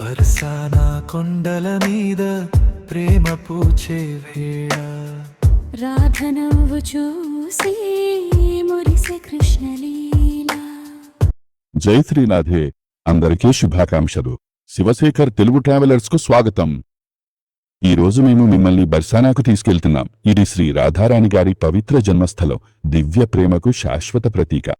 బర్సానా కొండల మీద ప్రేమ పూచే వేళ. రాధ నవ్వు చూసి మురిసె కృష్ణలీల. జై శ్రీనాథే అందరికీ శుభాకాంక్షలు. శివశేఖర్ తెలుగు ట్రావెలర్స్కు స్వాగతం. ఈ రోజు మేము మిమ్మల్ని బర్సానాకు తీసుకెళ్తున్నాం. ఇది శ్రీ రాధారాణి గారి పవిత్ర జన్మస్థలం. దివ్య ప్రేమకు శాశ్వత ప్రతీక.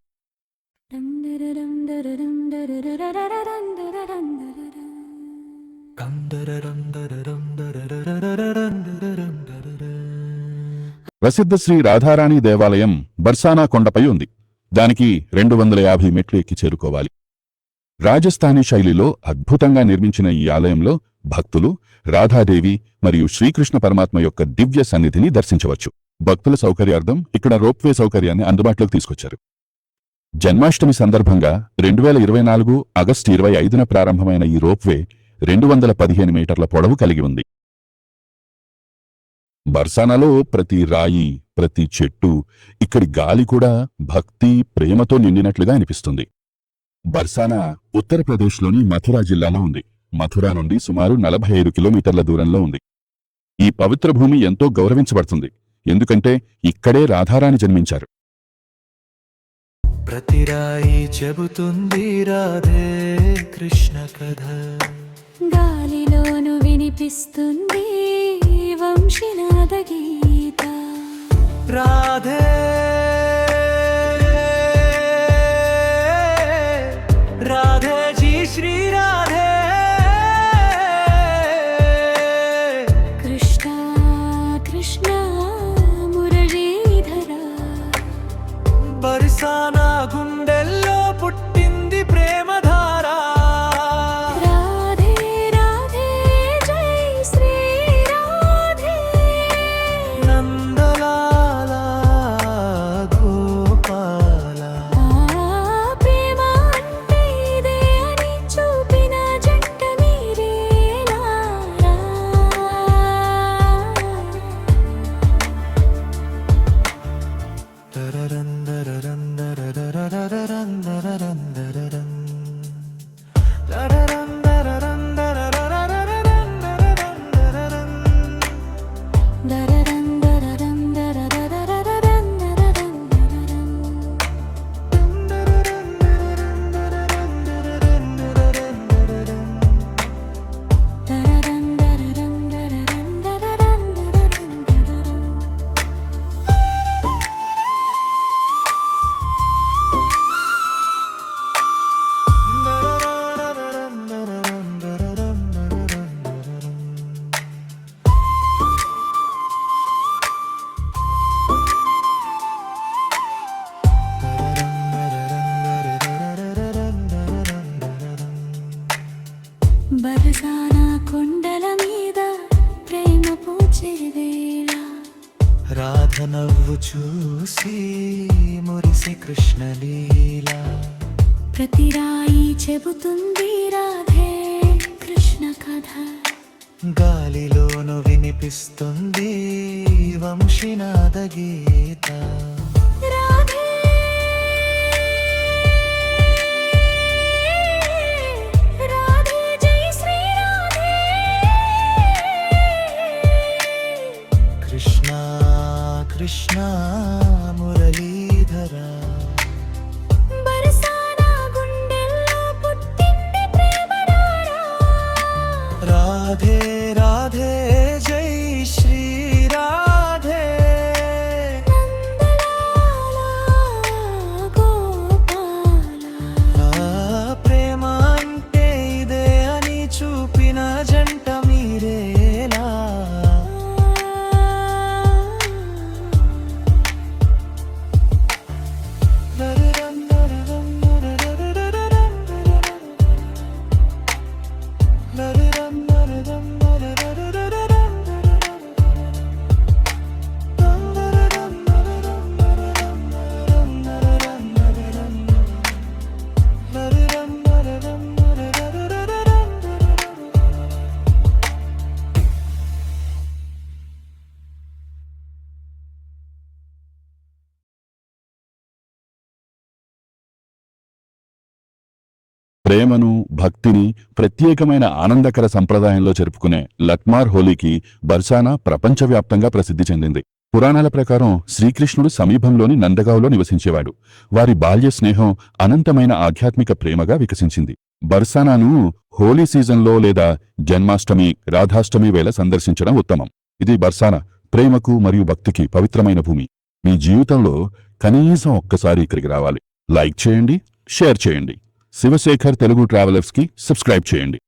ప్రసిద్ధ శ్రీ రాధారాణి దేవాలయం బర్సానా కొండపై ఉంది. దానికి రెండు వందల యాభై మెట్లు ఎక్కి చేరుకోవాలి. రాజస్థానీ శైలిలో అద్భుతంగా నిర్మించిన ఈ ఆలయంలో భక్తులు రాధాదేవి మరియు శ్రీకృష్ణ పరమాత్మ యొక్క దివ్య సన్నిధిని దర్శించవచ్చు. భక్తుల సౌకర్యార్థం ఇక్కడ రోప్వే సౌకర్యాన్ని అందుబాటులోకి తీసుకొచ్చారు. జన్మాష్టమి సందర్భంగా రెండు వేల ఇరవై నాలుగు ఆగస్టు ఇరవై ఐదున ప్రారంభమైన ఈ రోప్వే రెండు వందల పదిహేను మీటర్ల పొడవు కలిగి ఉంది. బర్సానాలో ప్రతి రాయి ప్రతి చెట్టు ఇక్కడి గాలి కూడా భక్తి ప్రేమతో నిండినట్లుగా అనిపిస్తుంది. బర్సానా ఉత్తరప్రదేశ్లోని మథురా జిల్లాలో ఉంది. మథురా నుండి సుమారు నలభై ఐదు కిలోమీటర్ల దూరంలో ఉంది. ఈ పవిత్ర భూమి ఎంతో గౌరవించబడుతుంది. ఎందుకంటే ఇక్కడే రాధారాణి జన్మించారు. ప్రతి రాయి చెబుతుంది రాధే కృష్ణ కథ. గాలిలోను వినిపిస్తుంది వంశీనాద గీత. రాధే. రాధే జీ శ్రీ రాధే. కృష్ణ కృష్ణ మురళీధర. బర్సానా గుండెల్లో da da da. కొండల మీద ప్రేమ పూచే వేళ. రాధ నవ్వు చూసి మురిసి కృష్ణలీల. ప్రతి రాయి చెబుతుంది రాధే కృష్ణ కథ. గాలిలోను వినిపిస్తుంది వంశీనాద గీత. కృష్ణ ప్రేమను భక్తిని ప్రత్యేకమైన ఆనందకర సంప్రదాయంలో జరుపుకునే లట్మార్ హోలీకి బర్సానా ప్రపంచవ్యాప్తంగా ప్రసిద్ధి చెందింది. పురాణాల ప్రకారం శ్రీకృష్ణుడు సమీపంలోని నందగావ్లో నివసించేవాడు. వారి బాల్య స్నేహం అనంతమైన ఆధ్యాత్మిక ప్రేమగా వికసించింది. బర్సానాను హోలీ సీజన్లో లేదా జన్మాష్టమి రాధాష్టమి వేళ సందర్శించడం ఉత్తమం. ఇది బర్సానా ప్రేమకు మరియు భక్తికి పవిత్రమైన భూమి. మీ జీవితంలో కనీసం ఒక్కసారి ఇక్కడికి రావాలి. లైక్ చేయండి షేర్ చేయండి. శివశేఖర్ తెలుగు ట్రావెలర్స్కి సబ్స్క్రైబ్ చేయండి.